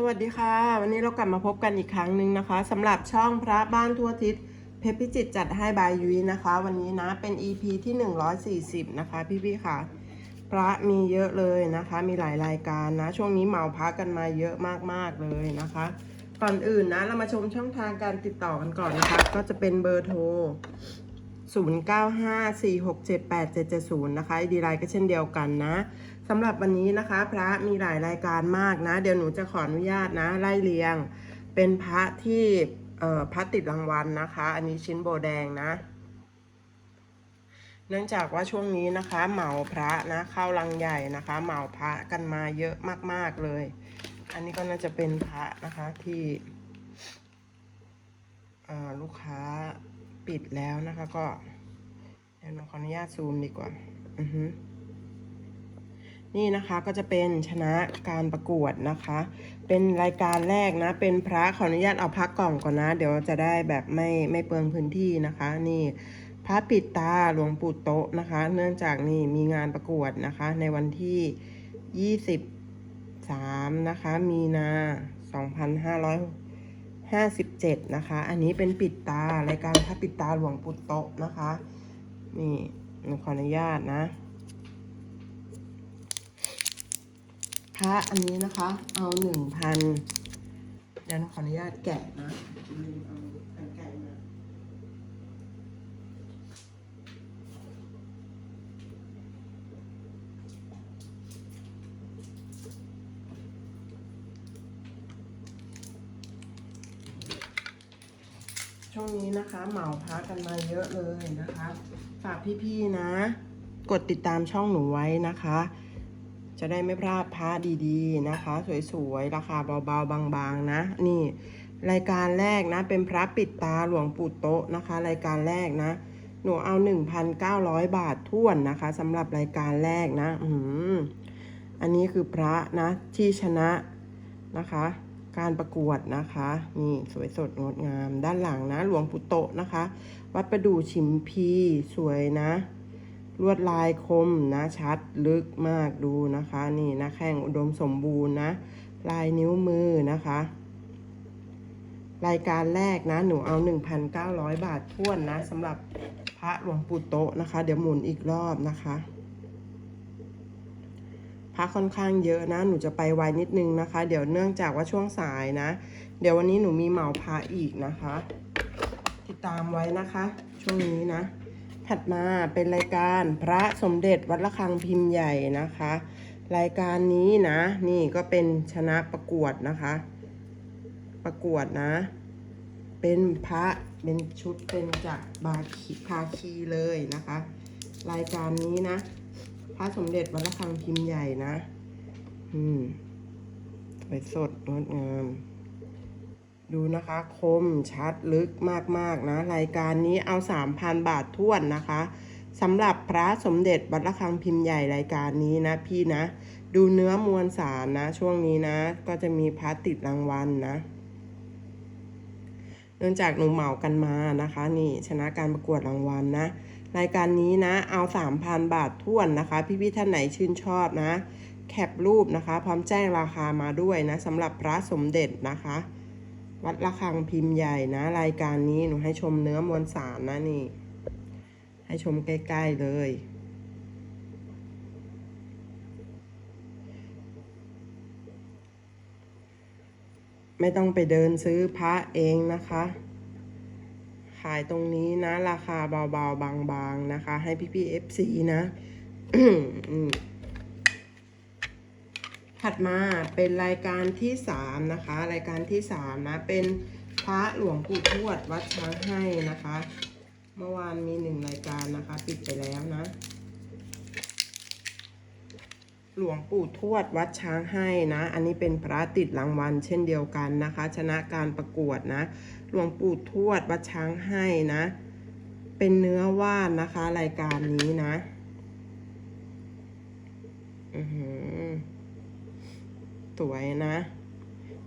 สวัสดีค่ะ วันนี้เรากลับมาพบกันอีกครั้งหนึ่งนะคะสำหรับช่องพระบ้านทั่วทิศเพชรพิจิตจัดให้บายยุ้ยนะคะ วันนี้นะเป็น EP ที่ 140 นะคะ พี่ๆค่ะ พระมีเยอะเลยนะคะ มีหลายรายการนะ ช่วงนี้เหมาพระกันมาเยอะมากๆเลยนะคะ ก่อนอื่นนะเรามาชมช่องทางการติดต่อกันก่อนนะคะ ก็จะเป็นเบอร์โทร 0954678770 นะคะดีไลน์ก็เช่นเดียวกันนะ สำหรับวันนี้นะคะ พระมีหลายรายการมากนะ เดี๋ยวหนูจะขออนุญาตนะ ไล่เรียง เป็นพระที่พระติดรางวัลนะคะ อันนี้ชิ้นโบแดงนะ เนื่องจากว่าช่วงนี้นะคะ เหมาพระนะเข้ารังใหญ่นะคะ เหมาพระกันมาเยอะมาก ๆเลย อันนี้ก็น่าจะเป็นพระนะคะที่ลูกค้าปิดแล้วนะคะ ก็เดี๋ยวหนูขออนุญาตซูมดีกว่า อือฮึ นี่นะคะก็จะเป็นชนะการประกวดนะคะ เป็นรายการแรกนะ เป็นพระขออนุญาตเอาพักกล่องก่อนนะ เดี๋ยวจะได้แบบไม่ไม่เปลืองพื้นที่นะคะ นี่พระปิดตาหลวงปู่โตะนะคะ เนื่องจากนี่มีงานประกวดนะคะ ในวันที่ 23 นะคะ มีนา 2557 นะคะ อันนี้เป็นปิดตารายการพระปิดตาหลวงปู่โตะนะคะ นี่ขออนุญาตนะ พระอันนี้นะคะ เอาหนึ่งพันเดี๋ยวนูขออนุญาตแกะนะช่วงนี้นะคะ เหมาพระกันมาเยอะเลยนะคะ ฝากพี่ๆนะ กดติดตามช่องหนูไว้นะคะ จะได้ไม่พลาดพระดีๆนะคะ สวยๆ ราคาเบาๆ บางๆ นะ นี่ รายการแรกนะ เป็นพระปิดตาหลวงปู่โตะนะคะ รายการแรกนะ หนูเอา 1,900 บาทท่วนนะคะสำหรับรายการแรกนะ อืมอันนี้คือพระนะ ที่ชนะนะคะ การประกวดนะคะ นี่สวยสดงดงาม ด้านหลังนะ หลวงปู่โตะนะคะ วัดประดู่ชิมพีสวยนะ ลวดลายคมนะชัดลึกมากดูนะคะ นี่นะแข้งอุดมสมบูรณ์นะ ลายนิ้วมือนะคะ รายการแรกนะ หนูเอา 1,900 บาทท้วนนะสำหรับพระหลวงปู่โตะนะคะ เดี๋ยวหมุนอีกรอบนะคะพระค่อนข้างเยอะนะ หนูจะไปไวนิดนึงนะคะ เดี๋ยวเนื่องจากว่าช่วงสายนะ เดี๋ยววันนี้หนูมีเหมาพระอีกนะคะ ติดตามไว้นะคะ ช่วงนี้นะ ถัดมาเป็นรายการพระสมเด็จวัดระฆังพิมพ์ใหญ่นะคะ รายการนี้นะ นี่ก็เป็นชนะประกวดนะคะ ประกวดนะ เป็นพระเป็นชุดเป็นจากบาคีภาคีเลยนะคะ รายการนี้นะ พระสมเด็จวัดระฆังพิมพ์ใหญ่นะ อืมสวยสดงดงาม ดูนะคะคมชัดลึกมากๆนะ รายการนี้เอา 3,000 บาทท้วนนะคะสำหรับพระสมเด็จวัดระฆังพิมพ์ใหญ่รายการนี้นะพี่นะ ดูเนื้อมวลสารนะ ช่วงนี้นะ ก็จะมีพระติดรางวัลนะเนื่องจากหนูเหมากันมานะคะ นี่ชนะการประกวดรางวัลนะรายการนี้นะเอา 3,000 บาทท้วนนะคะ พี่ๆท่านไหนชื่นชอบนะ แคปรูปนะคะ พร้อมแจ้งราคามาด้วยนะสำหรับพระสมเด็จนะคะ วัดระฆังพิมพ์ใหญ่นะ รายการนี้หนูให้ชมเนื้อมวลสารนะนี่ ให้ชมใกล้ ๆ เลย ไม่ต้องไปเดินซื้อพระเองนะคะ ขายตรงนี้นะ ราคาเบาๆ บางๆ นะคะ ให้พี่ๆ FC นะ ถัดมาเป็นรายการที่สามนะคะ รายการที่สามนะ เป็นพระหลวงปู่ทวดวัดช้างให้นะคะ เมื่อวานมีหนึ่งรายการนะคะ ปิดไปแล้วนะ หลวงปู่ทวดวัดช้างให้นะ อันนี้เป็นพระติดรางวัลเช่นเดียวกันนะคะ ชนะการประกวดนะ หลวงปู่ทวดวัดช้างให้นะ เป็นเนื้อว่านนะคะ รายการนี้นะ อือหือ สวยนะ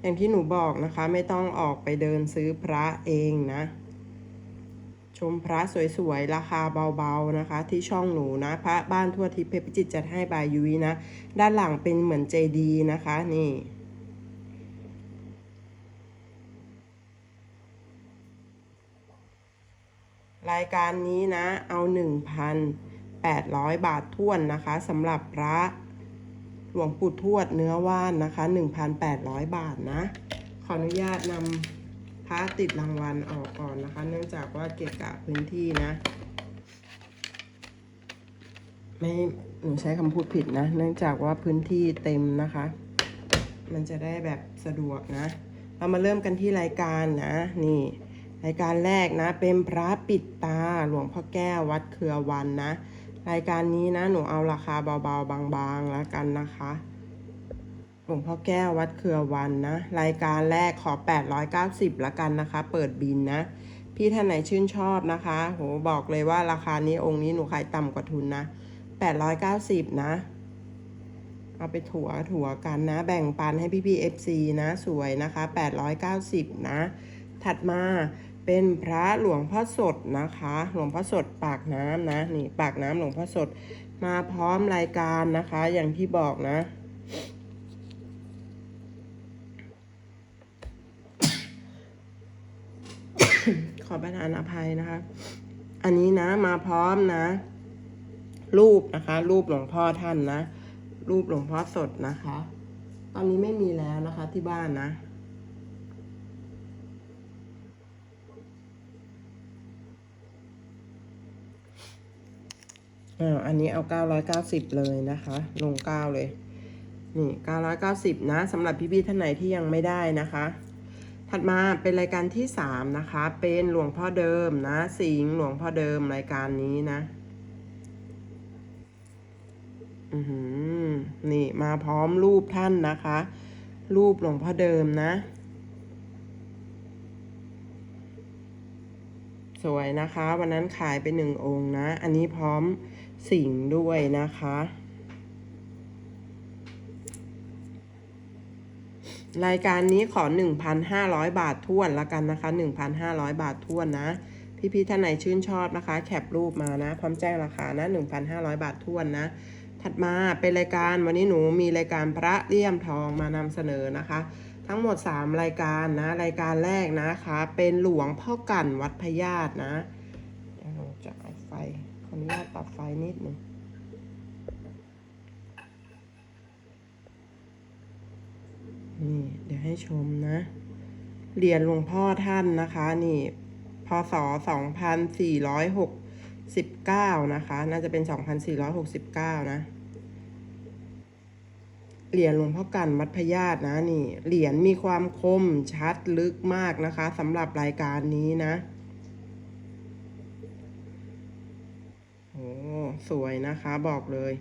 อย่างที่หนูบอกนะคะ ไม่ต้องออกไปเดินซื้อพระเองนะ ชมพระสวยๆ ราคาเบาๆนะคะ ที่ช่องหนูนะ พระบ้านทั่วทิพย์เพชรจิตจัดให้บายยุ้ยนะ ด้านหลังเป็นเหมือนเจดีนะคะนี่รายการนี้นะเอา 1,800 บาทท่วนนะคะสำหรับพระ หลวงปู่ทวดเนื้อว่านนะคะ 1,800 บาทนะ ขออนุญาตนำพระติดรางวัลออกก่อนนะคะ เนื่องจากว่าเกะกะพื้นที่นะ ไม่หนูใช้คำพูดผิดนะ เนื่องจากว่าพื้นที่เต็มนะคะ มันจะได้แบบสะดวกนะ เรามาเริ่มกันที่รายการนะ นี่รายการแรกนะ เป็นพระปิดตาหลวงพ่อแก้ววัดเครือวันนะ รายการนี้นะหนูเอาราคาเบาๆ บางๆแล้วกันนะคะหลวงพ่อแก้ววัดเครือวันนะ รายการแรกขอ 890แล้วกันนะคะ เปิดบินนะ พี่ท่านไหนชื่นชอบนะคะ โหบอกเลยว่าราคานี้องค์นี้หนูขายต่ำกว่าทุนนะ 890 นะ เอาไปถั่วถั่วกันนะ แบ่งปันให้พี่พีเอฟซีนะ สวยนะคะ 890 นะ ถัดมา เป็นพระหลวงพ่อสดนะคะ หลวงพ่อสดปากน้ำนะนี่ปากน้ำหลวงพ่อสดมาพร้อมรายการนะคะ อย่างที่บอกนะ ขอประทานอภัยนะคะ อันนี้นะมาพร้อมนะ รูปนะคะ รูปหลวงพ่อท่านนะ รูปหลวงพ่อสดนะคะ ตอนนี้ไม่มีแล้วนะคะที่บ้านนะ อ่าอันนี้เอา990เลยนะคะ ลง9เลย นี่990นะสำหรับพี่ๆท่านไหนที่ยังไม่ได้นะคะ ถัดมาเป็นรายการที่3นะคะ เป็นหลวงพ่อเดิมนะ สิงห์หลวงพ่อเดิมรายการนี้นะ อือหือ นี่มาพร้อมรูปท่านนะคะ รูปหลวงพ่อเดิมนะสวยนะคะ วันนั้นขายไปหนึ่งองค์นะ อันนี้พร้อม สิงห์ด้วยนะคะ รายการนี้ขอ 1,500 บาททวนละกันนะคะ 1,500 บาททวนนะ พี่ๆท่านไหนชื่นชอบนะคะ แคปรูปมานะ พร้อมแจ้งราคานะ 1,500 บาททวนนะ ถัดมาเป็นรายการวันนี้หนูมีรายการพระเลี่ยมทองมานำเสนอนะคะทั้งหมด 3 รายการนะ รายการแรกนะคะ เป็นหลวงพ่อกันวัดพญาตนะเดี๋ยวหนูจะเอาไฟ ออนุญาตปรับไฟนิดหนึ่งนี่เดี๋ยวให้ชมนะเหรียญหลวงพ่อท่านนะคะ นี่พศ2469นะคะ น่าจะเป็น2469นะเหรียญหลวงพ่อกันมัดพญาตนะนี่เหรียญมีความคมชัดลึกมากนะคะสำหรับรายการนี้นะโอ้ สวยนะคะบอกเลย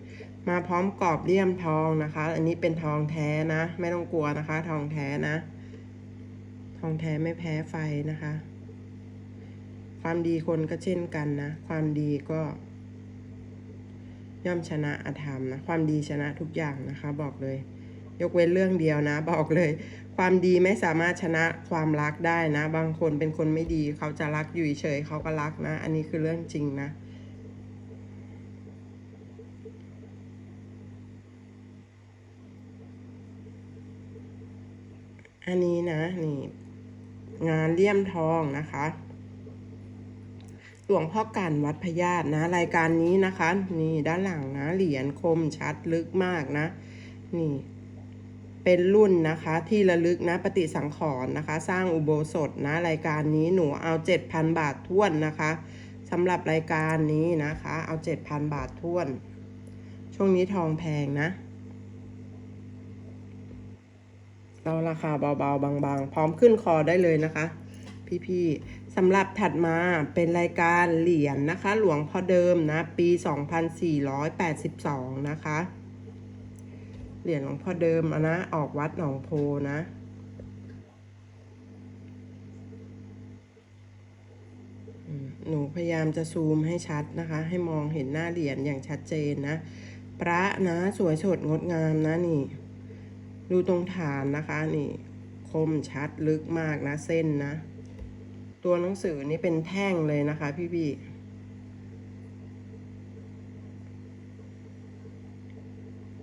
มาพร้อมกรอบเลี่ยมทองนะคะ อันนี้เป็นทองแท้นะ ไม่ต้องกลัวนะคะ ทองแท้นะ ทองแท้ไม่แพ้ไฟนะคะ ความดีคนก็เช่นกันนะ ความดีก็ ย่อมชนะอธรรมนะ ความดีชนะทุกอย่างนะคะ บอกเลย ยกเว้นเรื่องเดียวนะ บอกเลย ความดีไม่สามารถชนะความรักได้นะ บางคนเป็นคนไม่ดีเขาจะรักอยู่เฉยเขาก็รักนะ อันนี้คือเรื่องจริงนะ อันนี้นะนี่งานเลี่ยมทองนะคะ หลวงพ่อกันวัดพญาตนะ รายการนี้นะคะ นี่ด้านหลังนะ เหรียญคมชัดลึกมากนะ นี่ เป็นรุ่นนะคะ ที่ระลึกนะปฏิสังขรณ์นะคะ สร้างอุโบสถนะ รายการนี้หนูเอา7,000บาทท้วนนะคะสำหรับรายการนี้นะคะ เอา7,000บาทท้วน ช่วงนี้ทองแพงนะ เราราคาเบาๆ บางๆ พร้อมขึ้นคอได้เลยนะคะ พี่ๆสำหรับถัดมาเป็นรายการเหรียญนะคะ หลวงพ่อเดิมนะ ปี 2482 นะคะ เหรียญหลวงพ่อเดิมนะ ออกวัดหนองโพนะหนูพยายามจะซูมให้ชัดนะคะ ให้มองเห็นหน้าเหรียญอย่างชัดเจนนะ พระนะสวยสดงดงามนะนี่ ดูตรงฐานนะคะนี่คมชัดลึกมากนะเส้นนะ ตัวหนังสือนี่เป็นแท่งเลยนะคะ พี่ๆ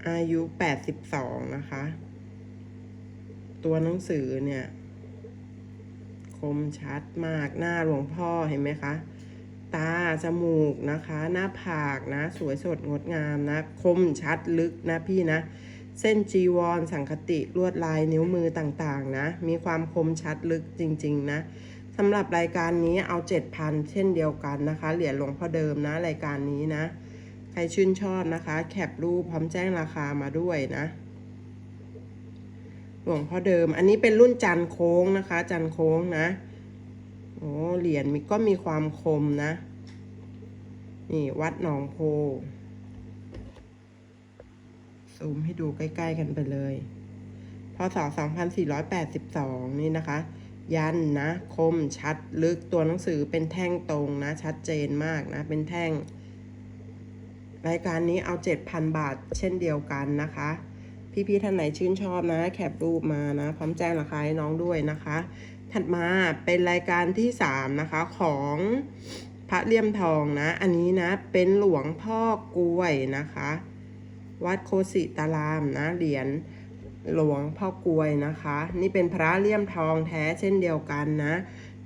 อายุ82นะคะ ตัวหนังสือเนี่ย คมชัดมากหน้าหลวงพ่อเห็นไหมคะ ตา จมูกนะคะ หน้าผากนะ สวยสดงดงามนะ คมชัดลึกนะพี่นะ เส้นจีวร สังคติลวดลายนิ้วมือต่างๆนะ มีความคมชัดลึกจริง ๆ นะสำหรับรายการนี้เอา 7,000 เช่นเดียวกันนะคะ เหรียญหลวงพ่อเดิมนะรายการนี้นะ ใครชื่นชอบนะคะ แคปรูปพร้อมแจ้งราคามาด้วยนะ หลวงพ่อเดิม อันนี้เป็นรุ่นจันโค้งนะคะ จันโค้งนะโอ้เหรียญมีก็มีความคมนะ นี่วัดหนองโพ ซูมให้ดูใกล้ ๆ กันไปเลย พศ 2482 นี่นะคะ ยันนะ คมชัดลึกตัวหนังสือเป็นแท่งตรงนะ ชัดเจนมากนะ เป็นแท่ง รายการนี้เอา 7,000 บาทเช่นเดียวกันนะคะ พี่ๆท่านไหนชื่นชอบนะ แคปรูปมานะ พร้อมแจ้งราคาให้น้องด้วยนะคะ ถัดมาเป็นรายการที่ 3 นะคะของพระเลี่ยมทองนะ อันนี้นะ เป็นหลวงพ่อกล้วยนะคะ วัดโคสิตารามนะเหรียญหลวงพ่อกลวยนะคะ นี่เป็นพระเลี่ยมทองแท้เช่นเดียวกันนะ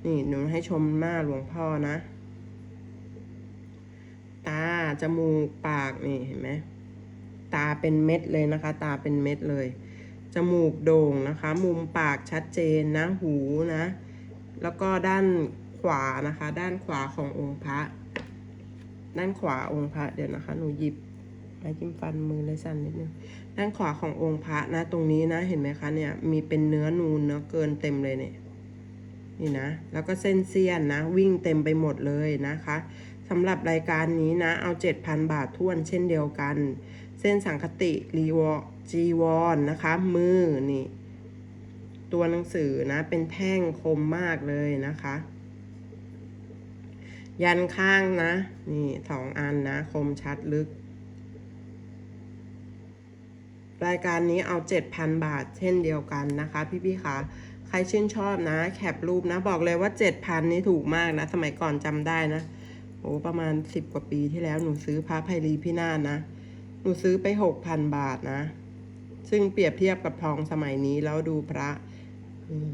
นี่หนูให้ชมหน้าหลวงพ่อนะ ตา จมูก ปาก นี่เห็นไหมตาเป็นเม็ดเลยนะคะ ตาเป็นเม็ดเลย จมูกโด่งนะคะ มุมปากชัดเจนนะ หูนะ แล้วก็ด้านขวานะคะ ด้านขวาขององค์พระ ด้านขวาองค์พระ เดี๋ยวนะคะ หนูหยิบ ไม้จิ้มฟันมือเลยสั่นนิดนึงด้านขวาขององค์พระนะ ตรงนี้นะเห็นไหมคะเนี่ย มีเป็นเนื้อนูนเนื้อเกินเต็มเลยเนี่ยนี่นะ แล้วก็เส้นเสี้ยนนะ วิ่งเต็มไปหมดเลยนะคะสำหรับรายการนี้นะ เอา 7,000 บาทท้วนเช่นเดียวกัน เส้นสังคติรีวอจีวรนนะคะ มือนี่ ตัวหนังสือนะ เป็นแท่งคมมากเลยนะคะ ยันข้างนะ นี่สองอันนะ คมชัดลึก รายการนี้เอา 7,000 บาท เช่นเดียวกันนะคะ พี่ๆคะใครชื่นชอบนะ แคปรูปนะ บอกเลยว่า 7,000 นี่ถูกมากนะ สมัยก่อนจำได้นะ โอ้ประมาณ 10 กว่าปีที่แล้วหนูซื้อพระไพรีพินาศนะ หนูซื้อไป 6,000 บาทนะ ซึ่งเปรียบเทียบกับทองสมัยนี้แล้วดูพระอืม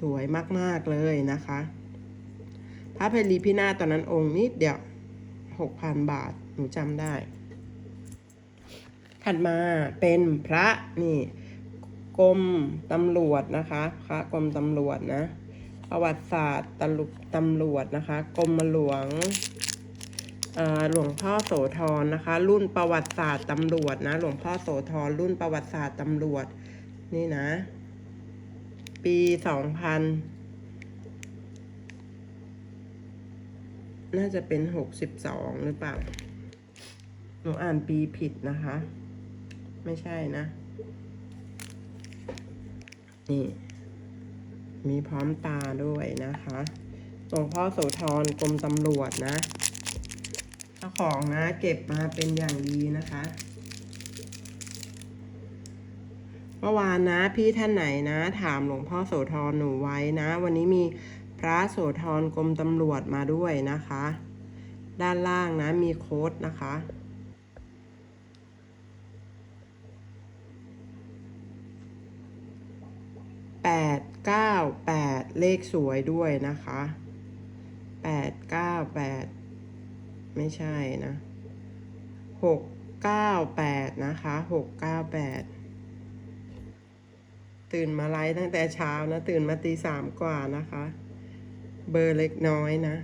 สวยมากๆเลยนะคะ พระไพรีพินาตอนนั้นองค์นิดเดียว 6,000 บาทหนูจำได้ ถัดมาเป็นพระนี่กรมตำรวจนะคะพระกรมตำรวจนะ ประวัติศาสตร์ตลุตำรวจนะคะกรมหลวงเอ่อหลวงพ่อโสธรนะคะ รุ่นประวัติศาสตร์ตำรวจนะ หลวงพ่อโสธรรุ่นประวัติศาสตร์ตำรวจ นี่นะ ปีสองพันน่าจะเป็นหกสิบสองหรือเปล่าหนูอ่านปีผิดนะคะ ไม่ใช่นะ นี่ มีพร้อมตาด้วยนะคะหลวงพ่อโสธรกรมตำรวจนะเจ้าของนะ เก็บมาเป็นอย่างดีนะคะเมื่อวานนะ พี่ท่านไหนนะ ถามหลวงพ่อโสธรหนูไว้นะ วันนี้มีพระโสธรกรมตำรวจมาด้วยนะคะ ด้านล่างนะมีโค้ดนะคะ แปดเก้าแปดเลขสวยด้วยนะคะแปดเก้าแปดไม่ใช่นะหกเก้าแปดนะคะหกเก้าแปดตื่นมาไลฟ์ตั้งแต่เช้านะ ตื่นมาตีสามกว่านะคะ เบอร์เล็กน้อยนะ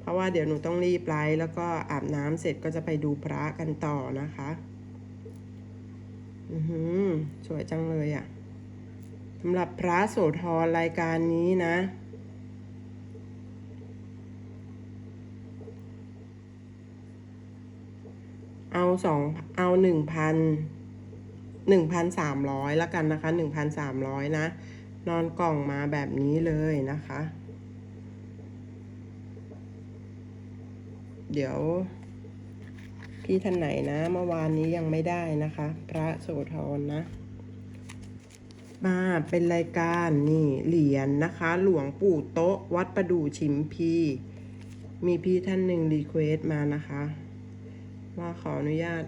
เพราะว่าเดี๋ยวหนูต้องรีบไลฟ์แล้วก็อาบน้ำเสร็จก็จะไปดูพระกันต่อนะคะ อือหือ สวยจังเลยอะ่ะำหรับพระโสธรรายการนี้นะ เอาสองเอาหนึ่งพันหนึ่งพันสามร้อยแล้วกันนะคะหนึ่งพันสามร้อยนะ นอนกล่องมาแบบนี้เลยนะคะ เดี๋ยวพี่ท่านไหนนะ เมื่อวานนี้ยังไม่ได้นะคะ พระโสธรนะ มาเป็นรายการนี่เหรียญนนะคะ หลวงปู่โต๊ะ วัดประดู่ชิมพี มีพี่ท่านหนึ่งรีเควสต์มานะคะ ว่าขออนุญาต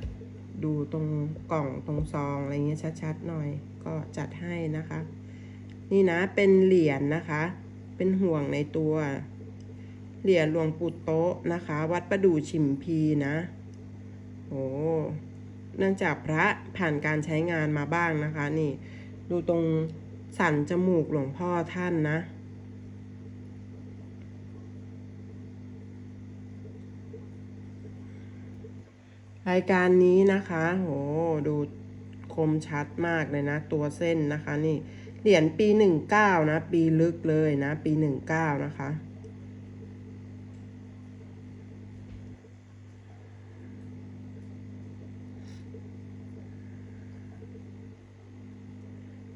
ดูตรงกล่องตรงซองอะไรเงี้ยชัดๆหน่อย ก็จัดให้นะคะ นี่นะเป็นเหรียญนนะคะ เป็นห่วงในตัว เหรียญหลวงปู่โต๊ะนะคะ วัดประดู่ชิมพีนะโอ้เนื่องจากพระผ่านการใช้งานมาบ้างนะคะ นี่ ดูตรงสันจมูกหลวงพ่อท่านนะ รายการนี้นะคะโหดูคมชัดมากเลยนะ ตัวเส้นนะคะนี่ เหรียญปีหนึ่งเก้านะ ปีลึกเลยนะ ปีหนึ่งเก้านะคะ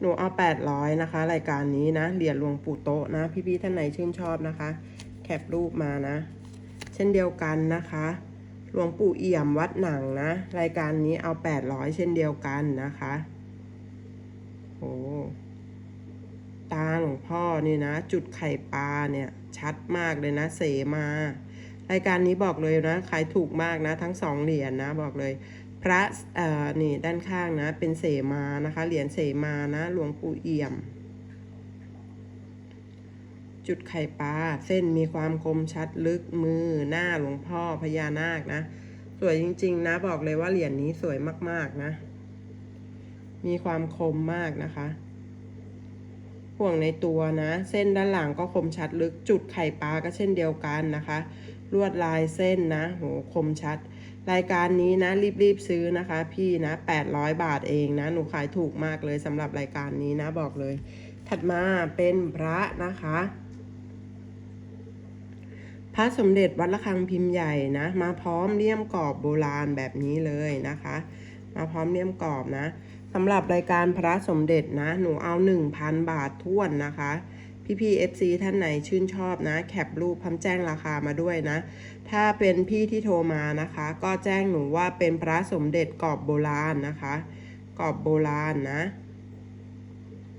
หนูเอาแปดร้อยนะคะ รายการนี้นะ เหรียญหลวงปู่โตะนะ พี่ๆท่านไหนชื่นชอบนะคะ แคปรูปมานะ เช่นเดียวกันนะคะ หลวงปู่เอี่ยมวัดหนังนะ รายการนี้เอาแปดร้อยเช่นเดียวกันนะคะโอ้ตาหลวงพ่อนี่นะ จุดไข่ปลาเนี่ย ชัดมากเลยนะ เสมา รายการนี้บอกเลยนะ ขายถูกมากนะ ทั้งสองเหรียญนะบอกเลย พระเอ่อนี่ด้านข้างนะ เป็นเสมานะคะ เหรียญเสมานะหลวงปู่เอี่ยม จุดไข่ปลาเส้นมีความคมชัดลึกมือหน้าหลวงพ่อพญานาคนะ สวยจริง ๆ นะบอกเลยว่าเหรียญนี้สวยมากๆนะ มีความคมมากนะคะห่วงในตัวนะ เส้นด้านหลังก็คมชัดลึกจุดไข่ปลาก็เช่นเดียวกันนะคะ ลวดลายเส้นนะโหคมชัด รายการนี้นะรีบๆซื้อนะคะพี่นะ800 บาทเองนะ หนูขายถูกมากเลยสำหรับรายการนี้นะบอกเลย ถัดมาเป็นพระนะคะ พระสมเด็จวัดระฆังพิมพ์ใหญ่นะ มาพร้อมเลี่ยมกรอบโบราณแบบนี้เลยนะคะ มาพร้อมเลี่ยมกรอบนะสำหรับรายการพระสมเด็จนะ หนูเอา 1,000 บาทท้วนนะคะ พี่พี่ FC ท่านไหนชื่นชอบนะ แคปรูปพร้อมแจ้งราคามาด้วยนะ ถ้าเป็นพี่ที่โทรมานะคะ ก็แจ้งหนูว่าเป็นพระสมเด็จกรอบโบราณนะคะ กรอบโบราณนะ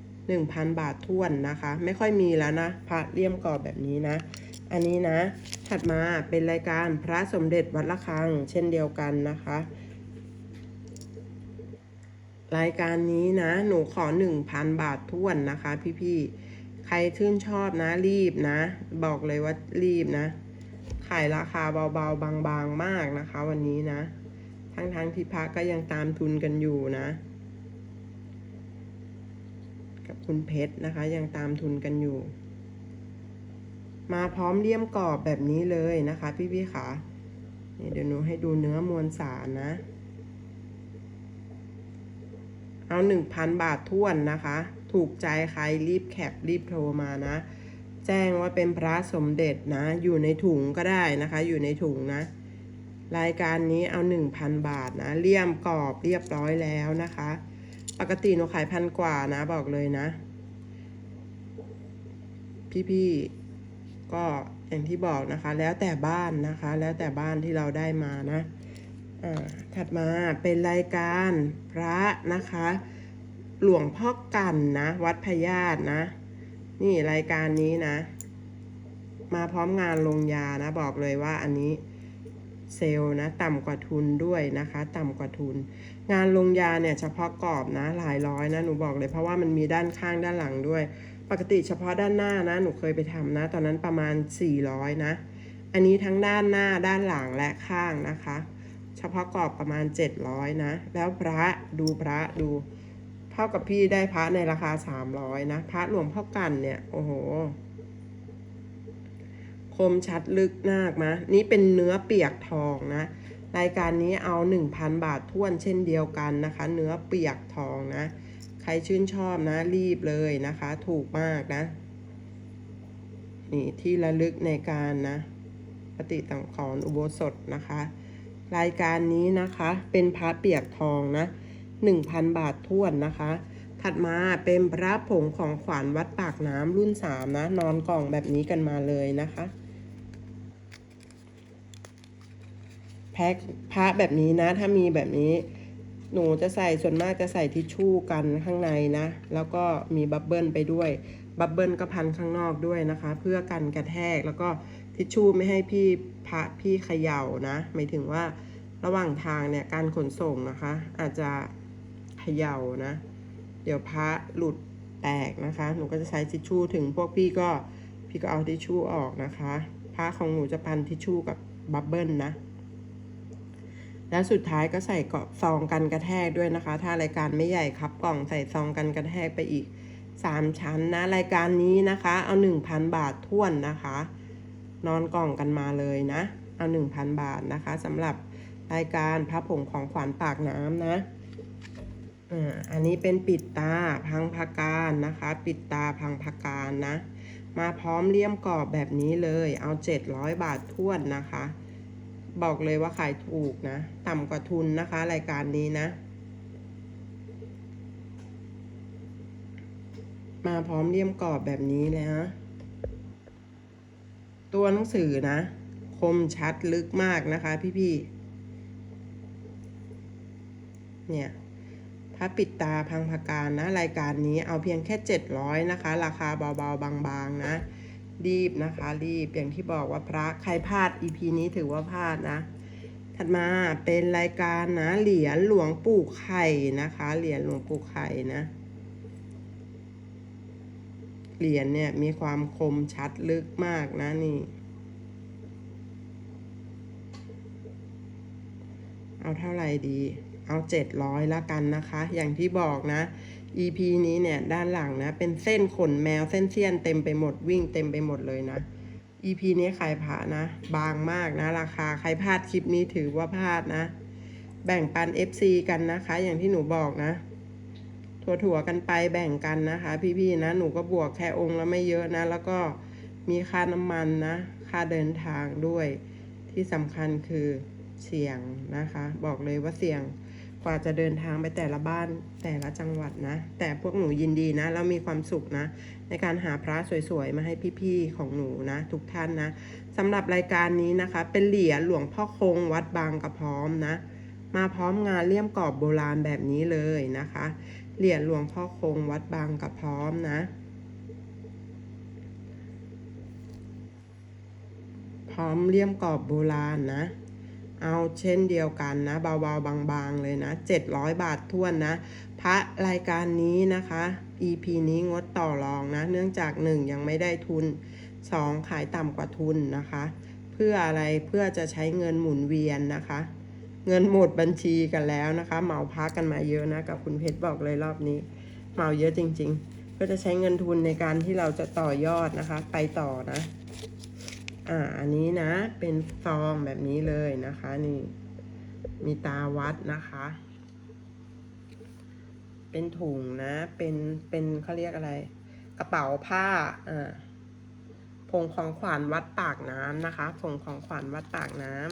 1,000บาทท้วนนะคะ ไม่ค่อยมีแล้วนะ พระเลี่ยมกรอบแบบนี้นะ อันนี้นะ ถัดมาเป็นรายการพระสมเด็จวัดระฆัง เช่นเดียวกันนะคะ รายการนี้นะ หนูขอ1,000บาทท้วนนะคะพี่ๆ ใครชื่นชอบนะรีบนะ บอกเลยว่ารีบนะขายราคาเบาๆบางๆมากนะคะ วันนี้นะ ทั้งๆที่พระก็ยังตามทุนกันอยู่นะ กับคุณเพชรนะคะ ยังตามทุนกันอยู่ มาพร้อมเลี่ยมกรอบแบบนี้เลยนะคะ พี่ๆค่ะนี่เดี๋ยวหนูให้ดูเนื้อมวลสารนะ เอาหนึ่งพันบาทท้วนนะคะ ถูกใจใครรีบแคปรีบโทรมานะ แจ้งว่าเป็นพระสมเด็จนะ อยู่ในถุงก็ได้นะคะ อยู่ในถุงนะ รายการนี้เอาหนึ่งพันบาทนะเลี่ยมกรอบเรียบร้อยแล้วนะคะ ปกติหนูขายพันกว่านะบอกเลยนะ พี่ๆก็อย่างที่บอกนะคะ แล้วแต่บ้านนะคะ แล้วแต่บ้านที่เราได้มานะอ่าถัดมาเป็นรายการพระนะคะ หลวงพ่อกันนะ วัดพญาตนะ นี่รายการนี้นะ มาพร้อมงานลงยานะ บอกเลยว่าอันนี้เซลล์นะ ต่ำกว่าทุนด้วยนะคะ ต่ำกว่าทุน งานลงยาเนี่ยเฉพาะกรอบนะหลายร้อยนะหนูบอกเลยเพราะว่ามันมีด้านข้างด้านหลังด้วย ปกติเฉพาะด้านหน้านะหนูเคยไปทำนะ ตอนนั้นประมาณ 400 นะ อันนี้ทั้งด้านหน้าด้านหลังและข้างนะคะ เฉพาะกรอบประมาณ 700 นะ แล้วพระดูพระดู เท่ากับพี่ได้พระในราคา300นะพระหลวงพ่อกันเนี่ย โอ้โห คมชัดลึกมากนะนี่เป็นเนื้อเปียกทองนะ รายการนี้เอา1,000บาทท้วนเช่นเดียวกันนะคะ เนื้อเปียกทองนะ ใครชื่นชอบนะ รีบเลยนะคะ ถูกมากนะ นี่ที่ระลึกในการนะปฏิสังขรณ์อุโบสถนะคะ รายการนี้นะคะ เป็นพระเปียกทองนะ 1,000 บาททวนนะคะ ถัดมาเป็นพระผงของขวัญวัดปากน้ำรุ่น 3 นะ นอนกล่องแบบนี้กันมาเลยนะคะ แพ็คพระแบบนี้นะ ถ้ามีแบบนี้หนูจะใส่ส่วนมากจะใส่ทิชชู่กันข้างในนะ แล้วก็มีบับเบิลไปด้วย บับเบิลก็พันข้างนอกด้วยนะคะ เพื่อกันกระแทกแล้วก็ทิชชู่ไม่ให้พี่พระพี่เขย่านะ หมายถึงว่าระหว่างทางเนี่ยการขนส่งนะคะ อาจจะ เยานะ เดี๋ยวพระหลุดแตกนะคะ หนูก็จะใช้ทิชชู่ถึงพวกพี่ก็พี่ก็เอาทิชชู่ออกนะคะพระของหนูจะพันทิชชู่กับบับเบิลนะ แล้วสุดท้ายก็ใส่กรอบซองกันกระแทกด้วยนะคะ ถ้ารายการไม่ใหญ่ครับกล่องใส่ซองกันกระแทกไปอีก3ชั้นนะ รายการนี้นะคะ เอา1,000บาทท่วนนะคะ นอนกล่องกันมาเลยนะ เอา1,000บาทนะคะสำหรับรายการพระผงของขวัญปากน้ำนะ อันนี้เป็นปิดตาพังพาการนะคะ ปิดตาพังพาการนะ มาพร้อมเลี่ยมกรอบแบบนี้เลย เอา 700 บาทท่วนนะคะ บอกเลยว่าขายถูกนะ ต่ำกว่าทุนนะคะ รายการนี้นะ มาพร้อมเลี่ยมกรอบแบบนี้เลยฮะตัวหนังสือนะ คมชัดลึกมากนะคะพี่ๆเนี่ย พระปิดตาพังพการนะ รายการนี้เอาเพียงแค่ 700 นะคะ ราคาเบาๆ บางๆ นะ รีบนะคะ รีบอย่างที่บอกว่าพระใครพลาด EP นี้ถือว่าพลาดนะ ถัดมาเป็นรายการนะ เหรียญหลวงปู่ไข่นะคะ เหรียญหลวงปู่ไข่นะเหรียญเนี่ยมีความคมชัดลึกมากนะนี่ เอาเท่าไหร่ดี เอาเจ็ดร้อยละกันนะคะ อย่างที่บอกนะ EP นี้เนี่ยด้านหลังนะ เป็นเส้นขนแมวเส้นเสี้ยนเต็มไปหมดวิ่งเต็มไปหมดเลยนะ EP นี้ขายผ่านะ บางมากนะ ราคาใครพลาดคลิปนี้ถือว่าพลาดนะ แบ่งปัน FC กันนะคะ อย่างที่หนูบอกนะถั่วๆกันไปแบ่งกันนะคะ พี่ๆนะ หนูก็บวกแค่องค์ละไม่เยอะนะ แล้วก็มีค่าน้ำมันนะ ค่าเดินทางด้วย ที่สำคัญคือเสี่ยงนะคะ บอกเลยว่าเสี่ยง กว่าจะเดินทางไปแต่ละบ้านแต่ละจังหวัดนะ แต่พวกหนูยินดีนะ แล้วมีความสุขนะ ในการหาพระสวยๆ มาให้พี่ๆ ของหนูนะ ทุกท่านนะสำหรับรายการนี้นะคะ เป็นเหรียญหลวงพ่อคงวัดบางกระพร้อมนะ มาพร้อมงานเลี่ยมกรอบโบราณแบบนี้เลยนะคะ เหรียญหลวงพ่อคงวัดบางกระพร้อมนะ พร้อมเลี่ยมกรอบโบราณนะ เอาเช่นเดียวกันนะ เบาๆ บางๆ เลยนะ 700 บาทท้วนนะ พระรายการนี้นะคะ EP นี้งดต่อรองนะ เนื่องจาก 1 ยังไม่ได้ทุน 2 ขายต่ำกว่าทุนนะคะ เพื่ออะไรเพื่อจะใช้เงินหมุนเวียนนะคะ เงินหมดบัญชีกันแล้วนะคะ เหมาพักกันมาเยอะนะ กับคุณเพชรบอกเลยรอบนี้ เหมาเยอะจริง ๆ เพื่อจะใช้เงินทุนในการที่เราจะต่อยอดนะคะ ไปต่อนะ อ่าอันนี้นะเป็นซองแบบนี้เลยนะคะนี่มีตาวัดนะคะ เป็นถุงนะ เป็นเป็นเขาเรียกอะไร กระเป๋าผ้าอ่าผงของขวัญวัดปากน้ำนะคะผงของขวัญวัดปากน้ำ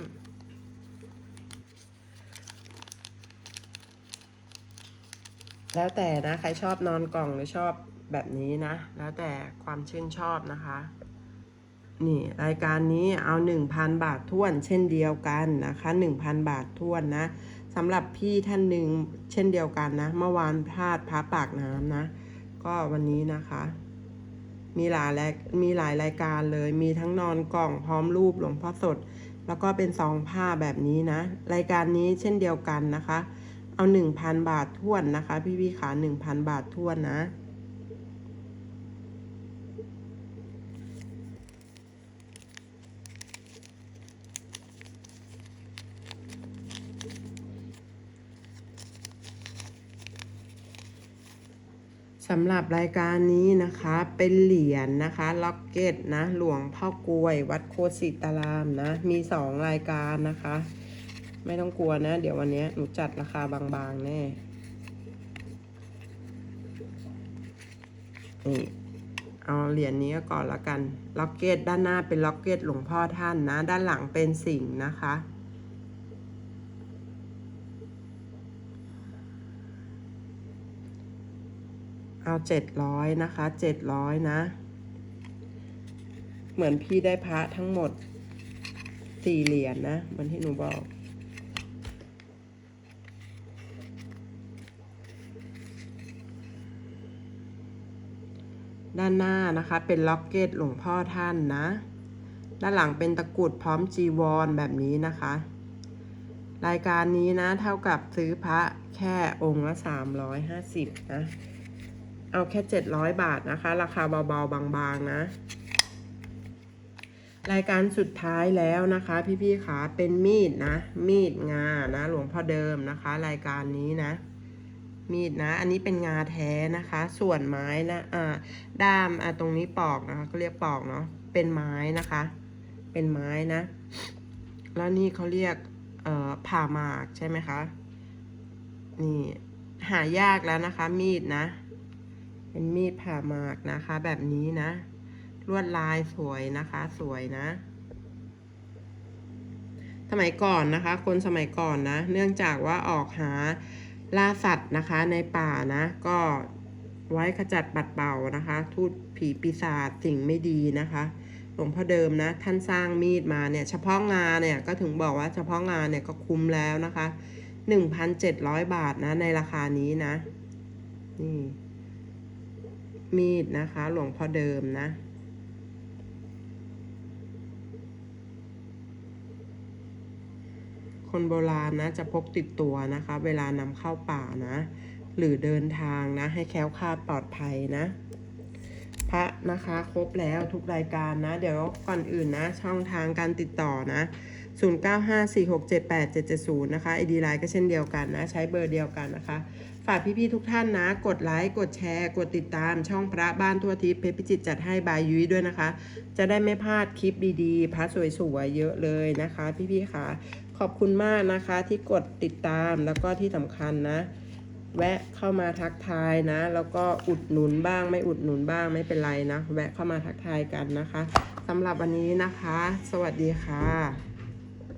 แล้วแต่นะ ใครชอบนอนกล่องหรือชอบแบบนี้นะ แล้วแต่ความชื่นชอบนะคะ นี่รายการนี้เอา 1,000 บาทท้วนเช่นเดียวกันนะคะ 1,000 บาทท้วนนะสำหรับพี่ท่านหนึ่งเช่นเดียวกันนะ เมื่อวานพลาดพระปากน้ำนะ ก็วันนี้นะคะ มีหลายรายมีหลายรายการเลย มีทั้งนอนกล่องพร้อมรูปหลวงพ่อสด แล้วก็เป็นซองผ้าแบบนี้นะ รายการนี้เช่นเดียวกันนะคะ เอาหนึ่งพันบาทท้วนนะคะ พี่พี่ขาหนึ่งพันบาทท้วนนะ สำหรับรายการนี้นะคะเป็นเหรียญนะคะล็อกเก็ตนะหลวงพ่อกลวย วัดโคสิตารามนะ มีสองรายการนะคะ ไม่ต้องกลัวนะ เดี๋ยววันนี้หนูจัดราคาบางๆแน่นี่เอาเหรียญนี้ก่อนละกันล็อกเก็ตด้านหน้าเป็นล็อกเก็ตหลวงพ่อท่านนะ ด้านหลังเป็นสิงห์นะคะ เอาเจ็ดร้อยนะคะเจ็ดร้อยนะ เหมือนพี่ได้พระทั้งหมดสี่เหรียญนะเหมือนที่หนูบอกด้านหน้านะคะเป็นล็อกเก็ตหลวงพ่อท่านนะ ด้านหลังเป็นตะกรุดพร้อมจีวรแบบนี้นะคะ รายการนี้นะเท่ากับซื้อพระแค่องค์ละสามร้อยห้าสิบนะ เอาแค่เจ็ดร้อยบาทนะคะ ราคาเบาๆ บางๆ นะ รายการสุดท้ายแล้วนะคะ พี่ๆขาเป็นมีดนะ มีดงานะ หลวงพ่อเดิมนะคะ รายการนี้นะ มีดนะ อันนี้เป็นงาแท้นะคะ ส่วนไม้นะอ่าด้ามอ่าตรงนี้ปอกนะคะก็เรียกปอกเนาะเป็นไม้นะคะ เป็นไม้นะ แล้วนี่เขาเรียกเอ่อผ่าหมากใช่ไหมคะ นี่หายากแล้วนะคะ มีดนะ เป็นมีดผ่าหมากนะคะ แบบนี้นะ ลวดลายสวยนะคะ สวยนะ สมัยก่อนนะคะ คนสมัยก่อนนะ เนื่องจากว่าออกหาล่าสัตว์นะคะในป่านะ ก็ไว้ขจัดปัดเป่านะคะ ทูตผีปีศาจสิ่งไม่ดีนะคะหลวงพ่อเดิมนะ ท่านสร้างมีดมาเนี่ย เฉพาะงานเนี่ยก็ถึงบอกว่าเฉพาะงานเนี่ยก็คุ้มแล้วนะคะ1,700บาทนะ ในราคานี้นะ นี่ มีดนะคะ หลวงพ่อเดิมนะ คนโบราณนะ จะพกติดตัวนะคะ เวลานำเข้าป่านะ หรือเดินทางนะ ให้แคล้วคลาดปลอดภัยนะ พระนะคะ ครบแล้วทุกรายการนะ เดี๋ยวก่อนอื่นนะ ช่องทางการติดต่อนะ 0954678770 นะคะ ID ไลน์ก็เช่นเดียวกันนะ ใช้เบอร์เดียวกันนะคะ ฝากพี่ๆทุกท่านนะ กดไลค์กดแชร์ กดติดตามช่องพระบ้านทั่วทิพย์เพชรพิจิตรจัดให้บายยุ้ยด้วยนะคะ จะได้ไม่พลาดคลิปดีๆ พระสวยๆ เยอะเลยนะคะ พี่ๆค่ะ ขอบคุณมากนะคะที่กดติดตามแล้วก็ที่สำคัญนะแวะเข้ามาทักทายนะ แล้วก็อุดหนุนบ้างไม่อุดหนุนบ้างไม่เป็นไรนะ แวะเข้ามาทักทายกันนะคะสำหรับวันนี้นะคะ สวัสดีค่ะ